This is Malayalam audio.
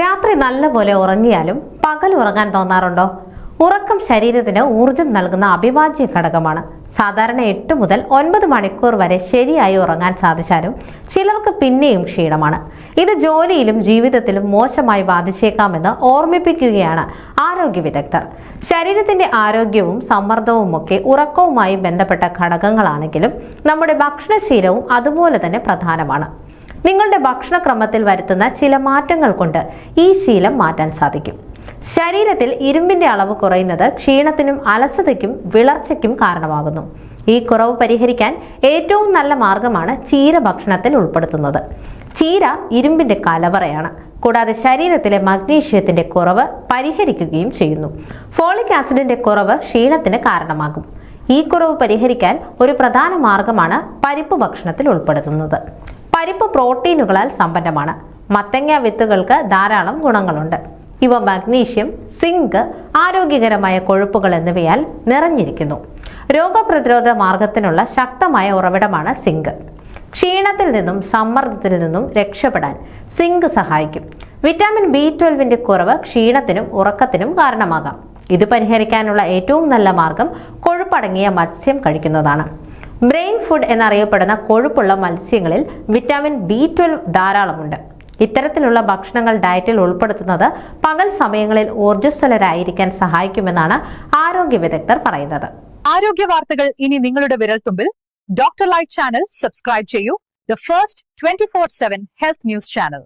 രാത്രി നല്ലപോലെ ഉറങ്ങിയാലും പകൽ ഉറങ്ങാൻ തോന്നാറുണ്ടോ? ഉറക്കം ശരീരത്തിന് ഊർജം നൽകുന്ന അഭിവാജ്യ ഘടകമാണ്. സാധാരണ എട്ട് മുതൽ ഒൻപത് മണിക്കൂർ വരെ ശരിയായി ഉറങ്ങാൻ സാധിച്ചാലും ചിലർക്ക് പിന്നെയും ക്ഷീണമാണ്. ഇത് ജോലിയിലും ജീവിതത്തിലും മോശമായി ബാധിച്ചേക്കാമെന്ന് ഓർമ്മിപ്പിക്കുകയാണ് ആരോഗ്യ വിദഗ്ധർ. ശരീരത്തിന്റെ ആരോഗ്യവും സമ്മർദ്ദവും ഒക്കെ ഉറക്കവുമായി ബന്ധപ്പെട്ട ഘടകങ്ങളാണെങ്കിലും നമ്മുടെ ഭക്ഷണശീലവും അതുപോലെ തന്നെ പ്രധാനമാണ്. നിങ്ങളുടെ ഭക്ഷണക്രമത്തിൽ വരുത്തുന്ന ചില മാറ്റങ്ങൾ കൊണ്ട് ഈ ശീലം മാറ്റാൻ സാധിക്കും. ശരീരത്തിൽ ഇരുമ്പിന്റെ അളവ് കുറയുന്നത് ക്ഷീണത്തിനും അലസതയ്ക്കും വിളർച്ചയ്ക്കും കാരണമാകുന്നു. ഈ കുറവ് പരിഹരിക്കാൻ ഏറ്റവും നല്ല മാർഗമാണ് ചീര ഭക്ഷണത്തിൽ ഉൾപ്പെടുത്തുന്നത്. ചീര ഇരുമ്പിന്റെ കലവറയാണ്. കൂടാതെ ശരീരത്തിലെ മഗ്നീഷ്യത്തിന്റെ കുറവ് പരിഹരിക്കുകയും ചെയ്യുന്നു. ഫോളിക് ആസിഡിന്റെ കുറവ് ക്ഷീണത്തിന് കാരണമാകും. ഈ കുറവ് പരിഹരിക്കാൻ ഒരു പ്രധാന മാർഗമാണ് പരിപ്പ് ഭക്ഷണത്തിൽ ഉൾപ്പെടുത്തുന്നത്. പരിപ്പ് പ്രോട്ടീനുകളാൽ സമ്പന്നമാണ്. മത്തങ്ങ വിത്തുകൾക്ക് ധാരാളം ഗുണങ്ങളുണ്ട്. ഇവ മഗ്നീഷ്യം സിങ്ക് ആരോഗ്യകരമായ കൊഴുപ്പുകൾ എന്നിവയാൽ നിറഞ്ഞിരിക്കുന്നു. രോഗപ്രതിരോധ മാർഗത്തിനുള്ള ശക്തമായ ഉറവിടമാണ് സിങ്ക്. ക്ഷീണത്തിൽ നിന്നും സമ്മർദ്ദത്തിൽ നിന്നും രക്ഷപ്പെടാൻ സിങ്ക് സഹായിക്കും. വിറ്റാമിൻ ബി ട്വൽവിന്റെ കുറവ് ക്ഷീണത്തിനും ഉറക്കത്തിനും കാരണമാകാം. ഇത് പരിഹരിക്കാനുള്ള ഏറ്റവും നല്ല മാർഗം കൊഴുപ്പടങ്ങിയ മത്സ്യം കഴിക്കുന്നതാണ്. ബ്രെയിൻ ഫുഡ് എന്നറിയപ്പെടുന്ന കൊഴുപ്പുള്ള മത്സ്യങ്ങളിൽ വിറ്റാമിൻ ബി ട്വൽവ് ധാരാളമുണ്ട്. ഇത്തരത്തിലുള്ള ഭക്ഷണങ്ങൾ ഡയറ്റിൽ ഉൾപ്പെടുത്തുന്നത് പകൽ സമയങ്ങളിൽ ഊർജസ്വലരായിരിക്കാൻ സഹായിക്കുമെന്നാണ് ആരോഗ്യ വിദഗ്ധർ പറയുന്നത്. ആരോഗ്യ വാർത്തകൾ ഇനി നിങ്ങളുടെ വിരൽത്തുമ്പിൽ ഡോക്ടർ ലൈറ്റ് ചാനൽ സബ്സ്ക്രൈബ് ചെയ്യൂ. The first twenty four seven health news channel